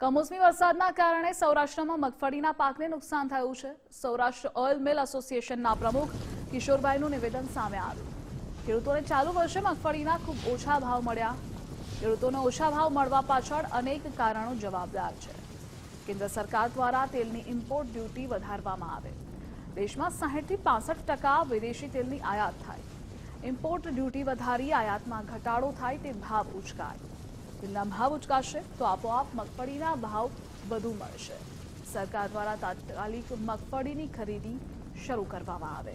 કમોસમી વરસાદના કારણે સૌરાષ્ટ્રમાં મગફળીના પાકને નુકસાન થયું છે. સૌરાષ્ટ્ર ઓઇલ મિલ એસોસિએશનના પ્રમુખ કિશોરભાઈનું નિવેદન સામે આવ્યું. ખેડૂતોને ચાલુ વર્ષે મગફળીના ખૂબ ઓછા ભાવ મળ્યા. ખેડૂતોને ઓછા ભાવ મળવા પાછળ અનેક કારણો જવાબદાર છે. કેન્દ્ર સરકાર દ્વારા તેલની ઇમ્પોર્ટ ડ્યુટી વધારવામાં આવે. દેશમાં સાહીઠથી પાસઠ ટકા વિદેશી તેલની આયાત થાય. ઇમ્પોર્ટ ડ્યુટી વધારી આયાતમાં ઘટાડો થાય તે ભાવ ઉચકાય. તેલના ભાવ ઉચકાશે તો આપોઆપ મગફળીના ભાવ વધુ મળશે. સરકાર દ્વારા તાત્કાલિક મગફળીની ખરીદી શરૂ કરવામાં આવે.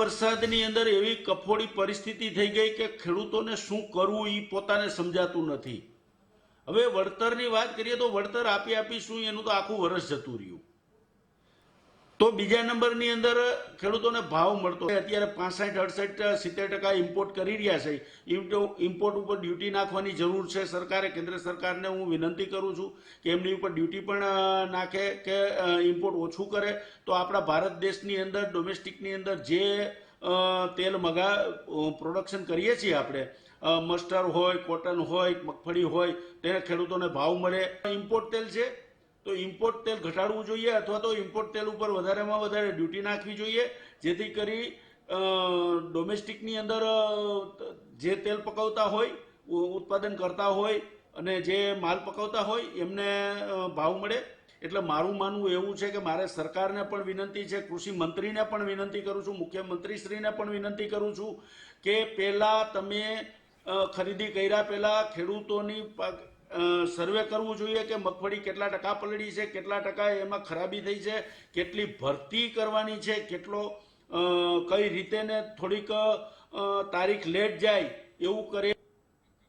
વરસાદની અંદર એવી કફોડી પરિસ્થિતિ થઈ ગઈ કે ખેડૂતોને શું કરવું એ પોતાને સમજાતું નથી. હવે વળતરની વાત કરીએ તો વળતર આપી આપી શું એનું તો આખું વર્ષ જતું રહ્યું. તો બીજા નંબરની અંદર ખેડૂતોને ભાવ મળતો અત્યારે પાસઠ, અડસઠ, સિત્તેર ટકા ઇમ્પોર્ટ કરી રહ્યા છે. ઇમ્પોર્ટ ઉપર ડ્યુટી નાખવાની જરૂર છે. સરકારે, કેન્દ્ર સરકારને હું વિનંતી કરું છું કે એમની ઉપર ડ્યુટી પણ નાખે કે ઇમ્પોર્ટ ઓછું કરે. તો આપણા ભારત દેશની અંદર ડોમેસ્ટિકની અંદર જે તેલ મગા પ્રોડક્શન કરીએ છીએ આપણે મસ્ટર હોય કોટન હોય, મગફળી હોય, તેને ખેડૂતોને ભાવ મળે. ઇમ્પોર્ટ તેલ છે. તો ઇમ્પોર્ટ તેલ ઘટાડવું જોઈએ અથવા તો ઇમ્પોર્ટ તેલ ઉપર વધારેમાં વધારે ડ્યુટી નાખવી જોઈએ, જેથી કરી ડોમેસ્ટિકની અંદર જે તેલ પકવતા હોય ઉત્પાદન કરતા હોય અને જે માલ પકવતા હોય એમને ભાવ મળે. એટલે મારું માનવું એવું છે કે મારે સરકારને પણ વિનંતી છે, કૃષિ મંત્રીને પણ વિનંતી કરું છું, મુખ્યમંત્રીશ્રીને પણ વિનંતી કરું છું કે પહેલાં તમે ખરીદી કર્યા પહેલાં ખેડૂતોની સર્વે કરવું જોઈએ કે મગફળી કેટલા ટકા પલળી છે, કેટલા ટકા એમાં ખરાબી થઈ છે, કેટલી ભરતી કરવાની છે, કેટલો કઈ રીતે ને થોડીક તારીખ લેટ જાય, એવું કરે